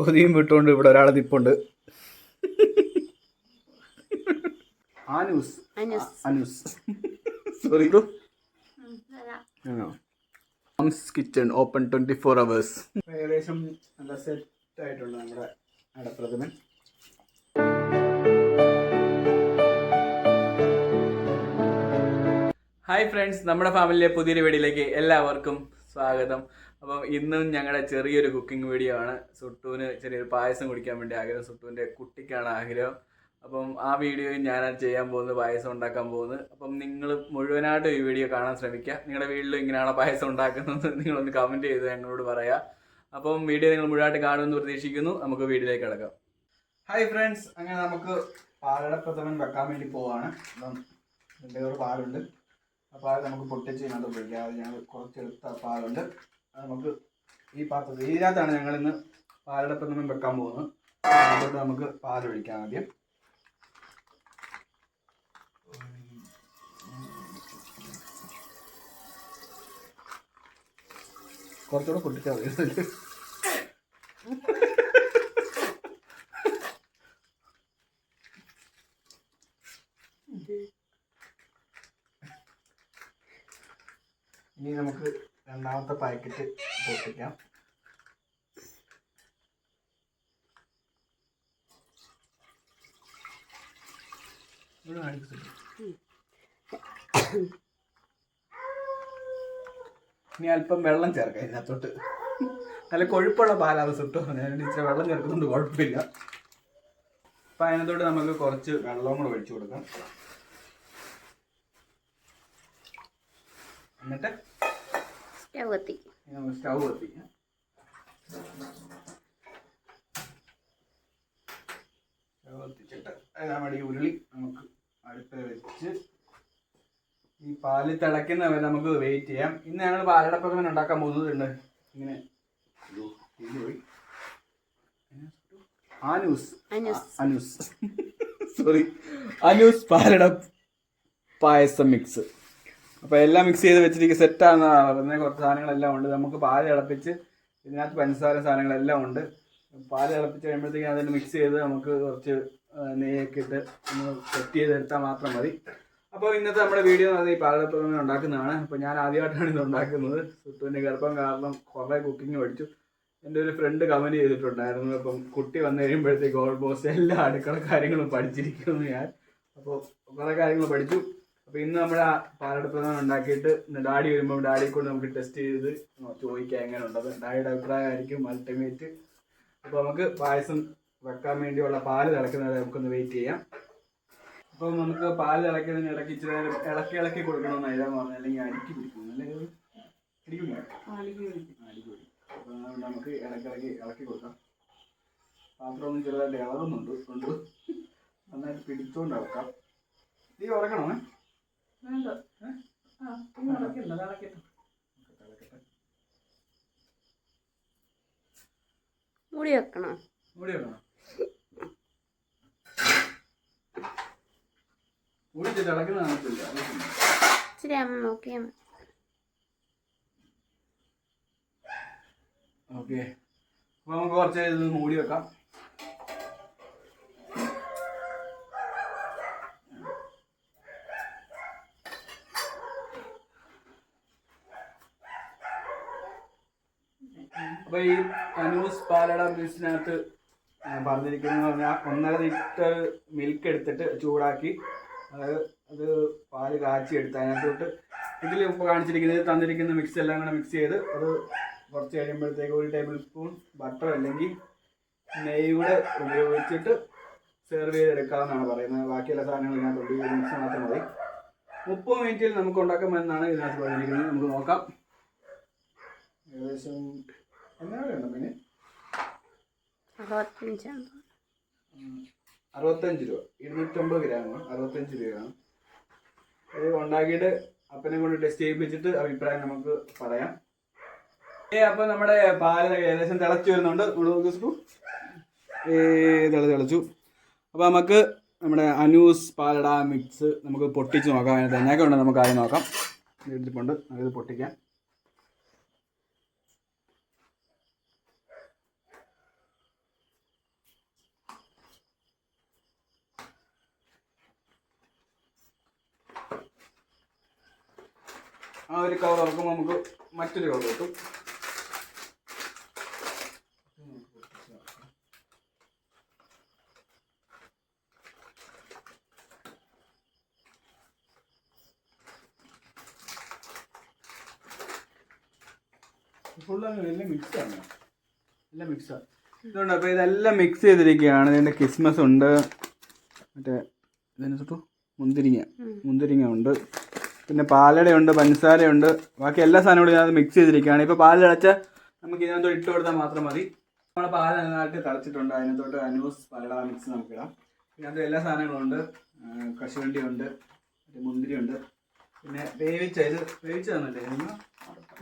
കൊതിയും വിട്ടുകൊണ്ട് ഇവിടെ ഒരാൾ നിപ്പുണ്ട്. ആനൂസ് അനൂസ്. Sorry ഹംസ് kitchen open twenty four hours ഏകദേശം നല്ല സെറ്റ് ആയിട്ടുണ്ട് നമ്മുടെ അടപ്രഥമൻ ഹായ് ഫ്രണ്ട്സ് നമ്മുടെ ഫാമിലിയിലെ പുതിയൊരു വീഡിയോയിലേക്ക് എല്ലാവർക്കും സ്വാഗതം. അപ്പം ഇന്നും ഞങ്ങളുടെ ചെറിയൊരു കുക്കിംഗ് വീഡിയോ ആണ്. സുട്ടുവിന് ചെറിയൊരു പായസം കുടിക്കാൻ വേണ്ടി ആഗ്രഹം. സുട്ടുവിന്റെ കുട്ടിക്കാണ് ആഗ്രഹം. അപ്പം ആ വീഡിയോ ഞാൻ ചെയ്യാൻ പോകുന്നത് പായസം ഉണ്ടാക്കാൻ പോകുന്നത്. അപ്പം നിങ്ങൾ മുഴുവനായിട്ട് ഈ വീഡിയോ കാണാൻ ശ്രമിക്കുക. നിങ്ങളുടെ വീട്ടിലും ഇങ്ങനെയാണോ പായസം ഉണ്ടാക്കുന്നത്? നിങ്ങളൊന്ന് കമന്റ് ചെയ്ത് ഞങ്ങളോട് പറയാം. അപ്പം വീഡിയോ നിങ്ങൾ മുഴുവനായിട്ട് കാണുമെന്ന് പ്രതീക്ഷിക്കുന്നു. നമുക്ക് വീഡിയോയിലേക്ക് കിടക്കാം. ഹായ് ഫ്രണ്ട്സ് അങ്ങനെ നമുക്ക് പാലട പ്രഥമൻ വെക്കാൻ വേണ്ടി പോവാണ്. അപ്പം എന്റെ ഒരു പാലുണ്ട്. ആ പാൽ നമുക്ക് പൊട്ടിച്ച് ഞാൻ ഉപയോഗിക്കാം അത് ഞങ്ങൾ കുറച്ചെടുത്ത പാലുണ്ട്. അത് നമുക്ക് ഈ പാത്രത്തിൽ ഇതിനകത്താണ് ഞങ്ങൾ ഇന്ന് പാലട പ്രഥമൻ വെക്കാൻ പോകുന്നത്. അതുകൊണ്ട് നമുക്ക് പാലൊഴിക്കാം ആദ്യം. കുറച്ചുകൂടെ പൊട്ടിച്ചാൽ മതി ഇനി നമുക്ക് രണ്ടാമത്തെ പാക്കറ്റ് പൊട്ടിക്കാം. ഇനി അല്പം വെള്ളം ചേർക്കാം ഇതിനകത്തോട്ട്. നല്ല കൊഴുപ്പുള്ള പാലാണ് സുട്ടോ. ഞാൻ ഇച്ചിരി വെള്ളം ചേർക്കുന്നുണ്ട് കുഴപ്പമില്ല. അപ്പം അതിനകത്തോട്ട് നമുക്ക് കുറച്ച് വെള്ളവും കൂടെ ഒഴിച്ചു കൊടുക്കാം. എന്നിട്ട് സ്റ്റവ് കത്തി സ്റ്റവ് നമുക്ക് സ്റ്റൗ കത്തിക്കാം സ്റ്റൗ കത്തിച്ചിട്ട് അതിനാമടി ഉരുളി നമുക്ക് അടുത്ത് വെച്ച് ഈ പാൽ തിളയ്ക്കുന്ന വരെ നമുക്ക് വെയിറ്റ് ചെയ്യാം. ഇന്ന് ഞങ്ങൾ പാലടപ്രഥമൻ ഉണ്ടാക്കാൻ പോകുന്നുണ്ട്. ഇങ്ങനെ അനൂസ്. അനൂസ്. സോറി അനൂസ്. പാലട പായസം മിക്സ് അപ്പോൾ എല്ലാം മിക്സ് ചെയ്ത് വെച്ചിരിക്കുക സെറ്റാണെന്നാണ് പറയുന്നത് കുറച്ച് സാധനങ്ങളെല്ലാം ഉണ്ട്. നമുക്ക് പാൽ തിളപ്പിച്ച് ഇതിനകത്ത് പഞ്ചസാര സാധനങ്ങളെല്ലാം ഉണ്ട്. പാൽ തിളപ്പിച്ച് കഴിയുമ്പോഴത്തേക്കും അതിന് മിക്സ് ചെയ്ത് നമുക്ക് കുറച്ച് നെയ്യൊക്കെ ഇട്ട് ഒന്ന് സെറ്റ് ചെയ്തെടുത്താൽ മാത്രം മതി. അപ്പോൾ ഇന്നത്തെ നമ്മുടെ വീഡിയോ അത് ഈ പാലപ്പുറമേ ഉണ്ടാക്കുന്നതാണ്. അപ്പോൾ ഞാൻ ആദ്യമായിട്ടാണ് ഇത് ഉണ്ടാക്കുന്നത്. സുത്തുവിന്റെ ഗർഭം കാരണം കുറേ കുക്കിംഗ് പഠിച്ചു. എന്റെ ഒരു ഫ്രണ്ട് കമന്റ് ചെയ്തിട്ടുണ്ടായിരുന്നു. അപ്പം കുട്ടി വന്നു കഴിയുമ്പോഴത്തേക്ക് ഓൾമോസ്റ്റ് എല്ലാ അടുക്കള കാര്യങ്ങളും പഠിച്ചിരിക്കുന്നു ഞാൻ. അപ്പോൾ കുറേ കാര്യങ്ങൾ പഠിച്ചു. അപ്പോൾ ഇന്ന് നമ്മുടെ ആ പ്രധാനം ഉണ്ടാക്കിയിട്ട് ഡാഡി വരുമ്പോൾ ഡാഡിയെ കൊണ്ട് നമുക്ക് ടെസ്റ്റ് ചെയ്ത് ചോദിക്കാം എങ്ങനെ ഉണ്ടത് ഡാഡിയുടെ അഭിപ്രായമായിരിക്കും അൾട്ടിമേറ്റ് അപ്പൊ നമുക്ക് പായസം വെക്കാൻ വേണ്ടിയുള്ള പാൽ തിളക്കുന്നത് നമുക്കൊന്ന് വെയിറ്റ് ചെയ്യാം. അപ്പോൾ നമുക്ക് പാൽ തിളക്കുന്നതിന് ഇടയ്ക്ക് ഇച്ചിരി നേരം ഇളക്കി ഇളക്കി കൊടുക്കണമെന്ന് എഴുതാൻ പറഞ്ഞു അല്ലെങ്കിൽ അടിക്ക് പിടിക്കും. അല്ലെങ്കിൽ അതുകൊണ്ട് നമുക്ക് ഇളക്കി ഇളക്കി ഇളക്കി കൊടുക്കാം. പാത്രം ഒന്നും ചെറുതായിട്ട് ഇളകുന്നുണ്ട് കൊണ്ട് നന്നായിട്ട് പിടിച്ചോണ്ട് ഇളക്കാം നീ ഉറങ്ങണമേ മൂടി വെക്കണോ? മൂടി വെക്കണം? അമ്മ ഓക്കെ. അപ്പോൾ നമുക്ക് കുറച്ച് ഇത് മൂടി വെക്കാം. അപ്പോൾ ഈ അനൂസ് പാലട ബ്രിഡ്ജിനകത്ത് പറഞ്ഞിരിക്കുന്നത് പറഞ്ഞാൽ ഒന്നര ലിറ്റർ മിൽക്ക് എടുത്തിട്ട് ചൂടാക്കി അത് അത് പാൽ കാച്ചി എടുത്ത് അതിനകത്തോട്ട് ഇതിൽ ഇപ്പോൾ കാണിച്ചിരിക്കുന്നത് തന്നിരിക്കുന്ന മിക്സ് എല്ലാം കൂടെ മിക്സ് ചെയ്ത് അത് കുറച്ച് കഴിയുമ്പോഴത്തേക്ക് ഒരു ടേബിൾ സ്പൂൺ ബട്ടർ അല്ലെങ്കിൽ നെയ്യ് കൂടെ ഉപയോഗിച്ചിട്ട് സെർവ് ചെയ്തെടുക്കാമെന്നാണ് പറയുന്നത്. ബാക്കിയുള്ള സാധനങ്ങൾ ഇതിനകത്തുണ്ട് ഈ മിക്സ് മാത്രം മതി. മുപ്പത് മിനിറ്റിൽ നമുക്ക് ഉണ്ടാക്കാമെന്നാണ് ഇതിനകത്ത് പറഞ്ഞിരിക്കുന്നത്. നമുക്ക് നോക്കാം. ഏകദേശം അറുപത്തഞ്ച് രൂപ. ഇരുന്നൂറ്റമ്പത് ഗ്രാം അറുപത്തഞ്ച് രൂപയാണ്. ഇത് ഉണ്ടാക്കിയിട്ട് അപ്പനെ കൊണ്ട് ടെസ്റ്റ് ചെയ്യിപ്പിച്ചിട്ട് അഭിപ്രായം നമുക്ക് പറയാം. ഏ അപ്പൊ നമ്മുടെ പാൽ ഏകദേശം തിളച്ചു വരുന്നുണ്ട്. ഏ തിള തിളച്ചു. അപ്പൊ നമുക്ക് നമ്മുടെ അനൂസ് പാലട മിക്സ് നമുക്ക് പൊട്ടിച്ച് നോക്കാം. അതിനകത്ത് എന്നൊക്കെ ഉണ്ട് നമുക്ക് ആദ്യം നോക്കാം. എടുത്തിട്ടുണ്ട്. നമുക്ക് പൊട്ടിക്കാം. ആ ഒരു കവർ ഇറക്കുമ്പോൾ നമുക്ക് മറ്റൊരു കവർ കിട്ടും. ഫുള്ള് എല്ലാം മിക്സ് ആണ്. എല്ലാം മിക്സ് ആണ്. ഇതുകൊണ്ട് അപ്പോൾ ഇതെല്ലാം മിക്സ് ചെയ്തിരിക്കുകയാണ്. ഇതിന്റെ ക്രിസ്മസ് ഉണ്ട്. മറ്റേ ഇതിന് തൊട്ടു? മുന്തിരിങ്ങ. മുന്തിരിങ്ങ ഉണ്ട്. പിന്നെ പാലടയുണ്ട് പഞ്ചസാരയുണ്ട്. ബാക്കി എല്ലാ സാധനവും കൂടി ഇതിനകത്ത് മിക്സ് ചെയ്തിരിക്കുകയാണ്. ഇപ്പോൾ പാൽ തിളച്ച നമുക്ക് ഇതിനകത്ത് ഇട്ട് കൊടുത്താൽ മാത്രം മതി. നമ്മുടെ പാൽ നന്നായിട്ട് തിളച്ചിട്ടുണ്ട്. അതിനകത്തോട്ട് അനൂസ് പാലട മിക്സ് നമുക്ക് ഇടാം. ഇതിനകത്ത് എല്ലാ സാധനങ്ങളും ഉണ്ട്. മുന്തിരിയുണ്ട് പിന്നെ വേവിച്ച ഇത് വേവിച്ചതാണല്ലേ തന്നില്ലേ?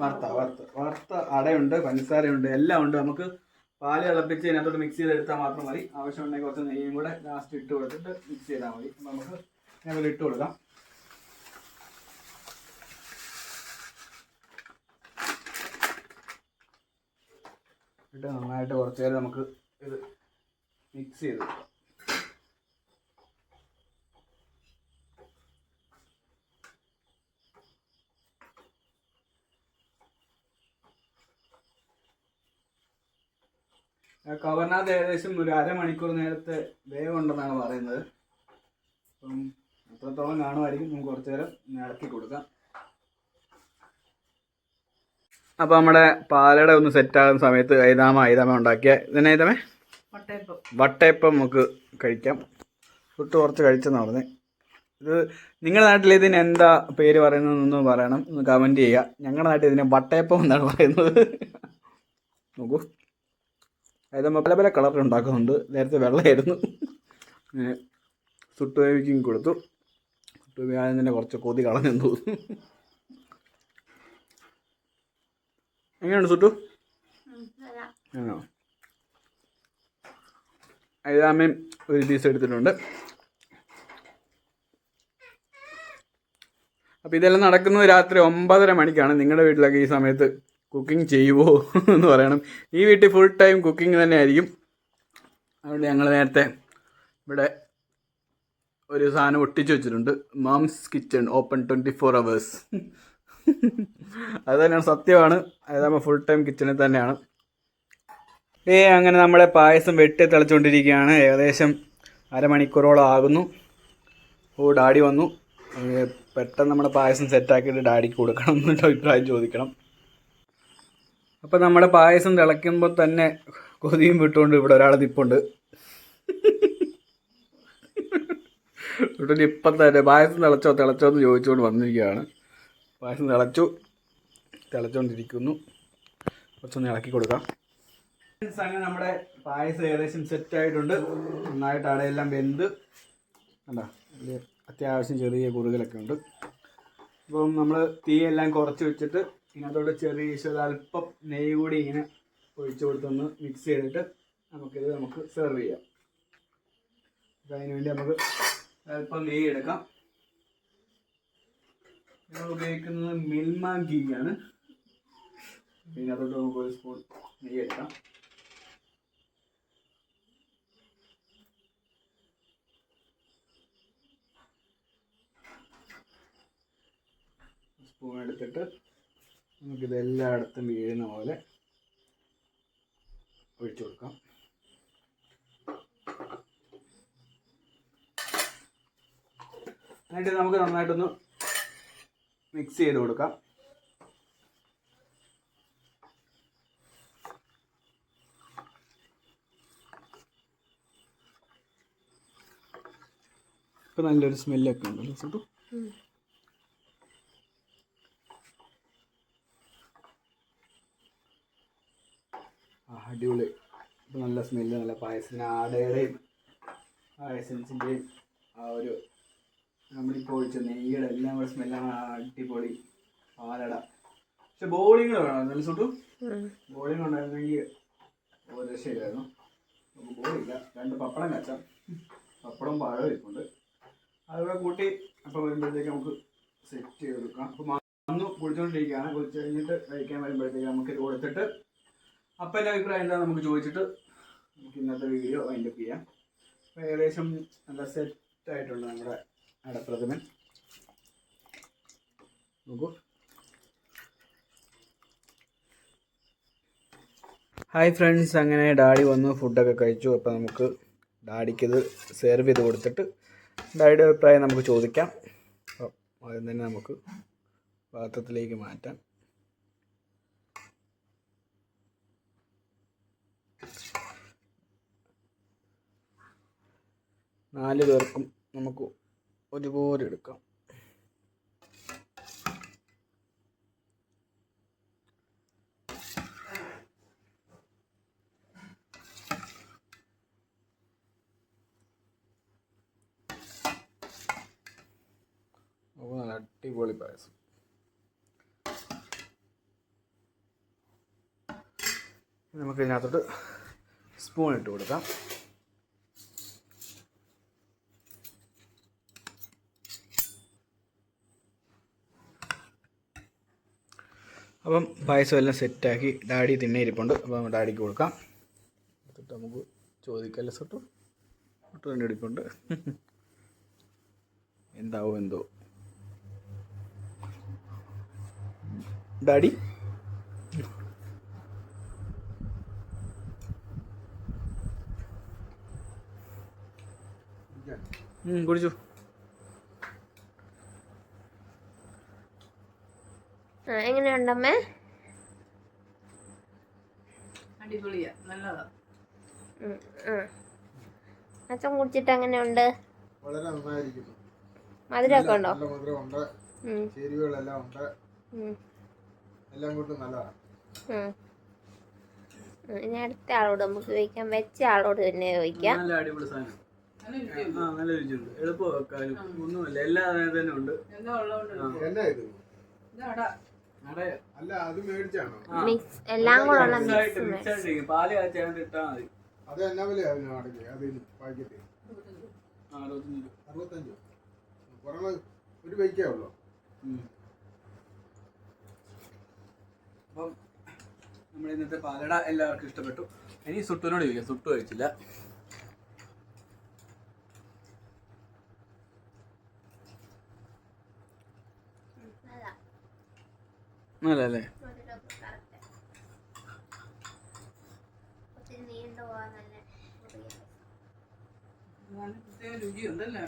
വറുത്ത വറുത്ത വറുത്ത അടയുണ്ട് പഞ്ചസാരയുണ്ട് എല്ലാം ഉണ്ട്. നമുക്ക് പാൽ തിളപ്പിച്ച് ഇതിനകത്തോട്ട് മിക്സ് ചെയ്തെടുത്താൽ മാത്രം മതി. ആവശ്യമുണ്ടെങ്കിൽ കുറച്ച് നെയ്യും കൂടെ ലാസ്റ്റ് ഇട്ട് കൊടുത്തിട്ട് മിക്സ് ചെയ്താൽ മതി. നമുക്ക് ഇട്ട് കൊടുക്കാം. ഇട്ട് നന്നായിട്ട് കുറച്ച് നേരം നമുക്ക് ഇത് മിക്സ് ചെയ്ത് കവർനാഥ് ഏകദേശം ഒരു അരമണിക്കൂർ നേരത്തെ വേവുണ്ടെന്നാണ് പറയുന്നത്. അപ്പം എത്രത്തോളം കാണുമായിരിക്കും. നമുക്ക് കുറച്ച് നേരം ഇളക്കി കൊടുക്കാം. അപ്പോൾ നമ്മുടെ പാലട ഒന്ന് സെറ്റ് സെറ്റാകുന്ന സമയത്ത് ഐതാമ ഐതാമ ഉണ്ടാക്കിയ ഇതിനെ ഐതാമേ വട്ടയപ്പം. നമുക്ക് കഴിക്കാം. തൊട്ട് കുറച്ച് കഴിച്ചെന്ന് പറഞ്ഞത് ഇത് നിങ്ങളുടെ നാട്ടിൽ ഇതിന് എന്താ പേര് പറയുന്നതെന്നൊന്ന് പറയണം. ഒന്ന് കമന്റ് ചെയ്യുക. ഞങ്ങളുടെ നാട്ടിൽ ഇതിനെ വട്ടയപ്പം എന്നാണ് പറയുന്നത്. നോക്കൂ. നമ്മൾ പല പല കളർ ഉണ്ടാക്കുന്നുണ്ട്. നേരത്തെ വെള്ളമായിരുന്നു സുട്ടുവേവിക്കും സുട്ടു വേവിക്കും കൊടുത്തു. സുട്ടു തന്നെ കുറച്ച് കൊതി കളഞ്ഞെന്ന് തോന്നുന്നു. എങ്ങനെയുണ്ട് സുട്ടു? ആണോ? ഒരു പീസ് എടുത്തിട്ടുണ്ട്. അപ്പോൾ ഇതെല്ലാം നടക്കുന്നത് രാത്രി ഒമ്പതര മണിക്കാണ്. നിങ്ങളുടെ വീട്ടിലൊക്കെ ഈ സമയത്ത് കുക്കിംഗ് ചെയ്യുമോ എന്ന് പറയണം. ഈ വീട്ടിൽ ഫുൾ ടൈം കുക്കിംഗ് തന്നെ ആയിരിക്കും. അതുകൊണ്ട് ഞങ്ങൾ നേരത്തെ ഇവിടെ ഒരു സാധനം ഒട്ടിച്ചു വെച്ചിട്ടുണ്ട്. Mom's kitchen open twenty four hours അത് തന്നെയാണ് സത്യമാണ്. അതാകുമ്പോൾ ഫുൾ ടൈം കിച്ചണിൽ തന്നെയാണ്. ഏ അങ്ങനെ നമ്മളെ പായസം വെട്ടി തിളച്ചുകൊണ്ടിരിക്കുകയാണ്. ഏകദേശം അരമണിക്കൂറോളം ആകുന്നു. ഓ ഡാഡി വന്നു. പെട്ടെന്ന് നമ്മുടെ പായസം സെറ്റാക്കിയിട്ട് ഡാഡിക്ക് കൊടുക്കണം എന്നിട്ട് അഭിപ്രായം ചോദിക്കണം. അപ്പം നമ്മുടെ പായസം തിളയ്ക്കുമ്പോൾ തന്നെ കൊതിയും വിട്ടുകൊണ്ട് ഇവിടെ ഒരാൾ നിപ്പുണ്ട്. ഇവിടെ ഇപ്പം തന്നെ പായസം തിളച്ചോ തിളച്ചോ എന്ന് ചോദിച്ചുകൊണ്ട് വന്നിരിക്കുകയാണ്. പായസം തിളച്ചു. തിളച്ചുകൊണ്ടിരിക്കുന്നു കുറച്ചൊന്ന് ഇളക്കി കൊടുക്കാം. അങ്ങനെ നമ്മുടെ പായസം ഏകദേശം സെറ്റ് ആയിട്ടുണ്ട്. നന്നായിട്ട് അടയെല്ലാം വെന്ത്. അല്ല അത്യാവശ്യം ചെറിയ കുറുകലൊക്കെ ഉണ്ട്. അപ്പം നമ്മൾ തീയെല്ലാം കുറച്ച് വെച്ചിട്ട് ഇതിനകത്തോട്ട് ചെറിയ അല്പം നെയ്യ് കൂടി ഇങ്ങനെ ഒഴിച്ചു കൊടുത്തൊന്ന് മിക്സ് ചെയ്തിട്ട് നമുക്കിത് നമുക്ക് സെർവ് ചെയ്യാം. അപ്പം അതിന് വേണ്ടി നമുക്ക് അല്പം നെയ്യ് എടുക്കാം. നമ്മൾ ഉപയോഗിക്കുന്നത് മിൽമ ഗീ ആണ് അതോട്ട് നമുക്ക് ഒരു സ്പൂൺ നെയ്യ് എടുക്കാം. സ്പൂൺ എടുത്തിട്ട് നമുക്കിത് എല്ലായിടത്തും വീഴുന്ന പോലെ ഒഴിച്ചു കൊടുക്കാം. എന്നിട്ട് നമുക്ക് നന്നായിട്ടൊന്ന് മിക്സ് ചെയ്ത് കൊടുക്കാം. ഇപ്പം നല്ലൊരു സ്മെല്ലൊക്കെ ഉണ്ടല്ലോ സുട്ടു? അടിപൊളി. ഇപ്പം നല്ല സ്മെല്ല് നല്ല പായസത്തിന് ആടയുടെയും ആ എസൻസിന്റെയും ആ ഒരു നമ്മളിപ്പോൾ ഒഴിച്ച നെയ്യട എല്ലാം കൂടെ സ്മെല്ലാണ് അടിപൊളി. പാലട. പക്ഷെ ബോളിങ് വേണം നല്ല സുട്ടു? ബോളിങ് ഉണ്ടായിരുന്നെങ്കിൽ ഒരു രക്ഷയില്ലായിരുന്നു. നമുക്ക് ബോളില്ല രണ്ട് പപ്പടം കച്ചാം. പപ്പടം പഴം ഇരിപ്പുണ്ട്. അതുകൂടെ കൂട്ടി അപ്പം വരുമ്പോഴത്തേക്ക് നമുക്ക് സെറ്റ് ചെയ്ത് കൊടുക്കാം അപ്പം വന്നു കുളിച്ചുകൊണ്ടിരിക്കുകയാണ് കുളിച്ച് കഴിഞ്ഞിട്ട് കഴിക്കാൻ വരുമ്പോഴത്തേക്ക് നമുക്ക് ഇത് കൊടുത്തിട്ട് അപ്പം എന്റെ അഭിപ്രായം എന്താ നമുക്ക് ചോദിച്ചിട്ട് നമുക്ക് ഇന്നത്തെ വീഡിയോ വൈൻഡപ്പ് ചെയ്യാം. അപ്പം ഏകദേശം നല്ല സെറ്റ് ആയിട്ടുണ്ട് നമ്മുടെ അടപ്രഥമൻ നോക്കൂ. ഹായ് ഫ്രണ്ട്സ് അങ്ങനെ ഡാഡി വന്ന് ഫുഡൊക്കെ കഴിച്ചു. അപ്പോൾ നമുക്ക് ഡാഡിക്കത് സെർവ് ചെയ്ത് കൊടുത്തിട്ട് ഡാഡിയുടെ അഭിപ്രായം നമുക്ക് ചോദിക്കാം. അപ്പോൾ ആദ്യം തന്നെ നമുക്ക് പാത്രത്തിലേക്ക് മാറ്റാം. നാല് പേർക്കും നമുക്ക് ഒരുപോലെ എടുക്കാം. നല്ല അടിപൊളി പായസം. നമുക്ക് ഇതിനകത്തോട്ട് സ്പൂൺ ഇട്ട് കൊടുക്കാം. അപ്പം പായസം എല്ലാം സെറ്റാക്കി ഡാഡി തിന്നെ ഇരിപ്പുണ്ട്. അപ്പം ഡാഡിക്ക് കൊടുക്കാം. എന്നിട്ട് നമുക്ക് ചോദിക്കല്ലേ സൊട്ടു സൊട്ടു തന്നെ ഇരിപ്പുണ്ട്. എന്താവോ എന്തോ? ഡാഡി? കുടിച്ചു. എങ്ങനെയുണ്ടമ്മേ? അടിപൊളിയാ നല്ലതാ. അച്ഛൻ കുടിച്ചിട്ട് എങ്ങനെയുണ്ട്? വളരെ നന്നായിരിക്കുന്നു. മധുരമൊക്കെ ഉണ്ടോ? നല്ല മധുരമുണ്ട്. ചേരുവകളെല്ലാം ഉണ്ട്. എല്ലാം കൊണ്ടും നല്ലതാണ്. ഇനി അടുത്ത ആളോട് നമുക്ക് ചോദിക്കാം. വെച്ച ആളോട് തന്നെ ചോദിക്കാം. നല്ല അടിപൊളി സാധനം. നല്ല രുചിയുണ്ട്. ആ നല്ല രുചിയുണ്ട്. എളുപ്പം വെക്കാനും ഒന്നുമില്ല. എല്ലാ തന്നെ ഉണ്ട്. എന്തോ ഉള്ളതുകൊണ്ട് മിക്സ് എല്ലാം കൂടെ ഉള്ള മിക്സ് പാൽ കാച്ചാണ്ട് ഇട്ടാ മതി. അത് എന്നാ വിലയാ അതിന് അടക്കി അതിന് പാക്കറ്റ്. ആ, അറുപത്തഞ്ച് രൂപ. അറുപത്തഞ്ച്? പുറമെ ഒരു ബൈക്കേ ഉള്ളൂ. അപ്പം നമ്മുടെ ഇന്നത്തെ പാലട എല്ലാവർക്കും ഇഷ്ടപ്പെട്ടു. ഇനി സുട്ടുവിനോട് ചോദിക്കാം. സുട്ടു കഴിച്ചില്ല. നല്ലല്ലേ രുചിയുണ്ടല്ലേ?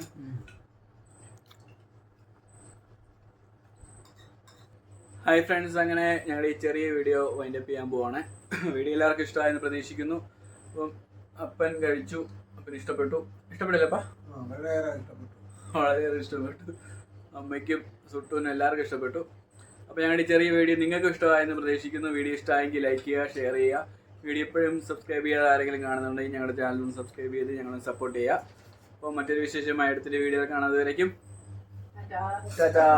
ഹായ് ഫ്രണ്ട്സ് അങ്ങനെ ഞങ്ങളുടെ ഈ ചെറിയ വീഡിയോ വൈൻഡപ്പ് ചെയ്യാൻ പോവാണ്. വീഡിയോ എല്ലാവർക്കും ഇഷ്ടമായെന്ന് പ്രതീക്ഷിക്കുന്നു. അപ്പം അപ്പൻ കഴിച്ചു അപ്പൻ ഇഷ്ടപ്പെട്ടു. ഇഷ്ടപ്പെടില്ലപ്പാ? വളരെയേറെ ഇഷ്ടപ്പെട്ടു. വളരെയേറെ ഇഷ്ടപ്പെട്ടു. അമ്മയ്ക്കും സുട്ടുവിനും എല്ലാവർക്കും ഇഷ്ടപ്പെട്ടു. അപ്പോൾ ഞങ്ങളുടെ ഈ ചെറിയ വീഡിയോ നിങ്ങൾക്ക് ഇഷ്ടമായെന്ന് പ്രതീക്ഷിക്കുന്നു. വീഡിയോ ഇഷ്ടമായെങ്കിൽ ലൈക്ക് ചെയ്യുക ഷെയർ ചെയ്യുക. വീഡിയോ എപ്പോഴും സബ്സ്ക്രൈബ് ചെയ്യാതെ ആരെങ്കിലും കാണുന്നുണ്ടെങ്കിൽ ഞങ്ങളുടെ ചാനലും സബ്സ്ക്രൈബ് ചെയ്ത് ഞങ്ങളെ സപ്പോർട്ട് ചെയ്യുക. അപ്പോൾ മറ്റൊരു വിശേഷമായ അടുത്തൊരു വീഡിയോ കാണാതെ വരയ്ക്കും. ടാറ്റാ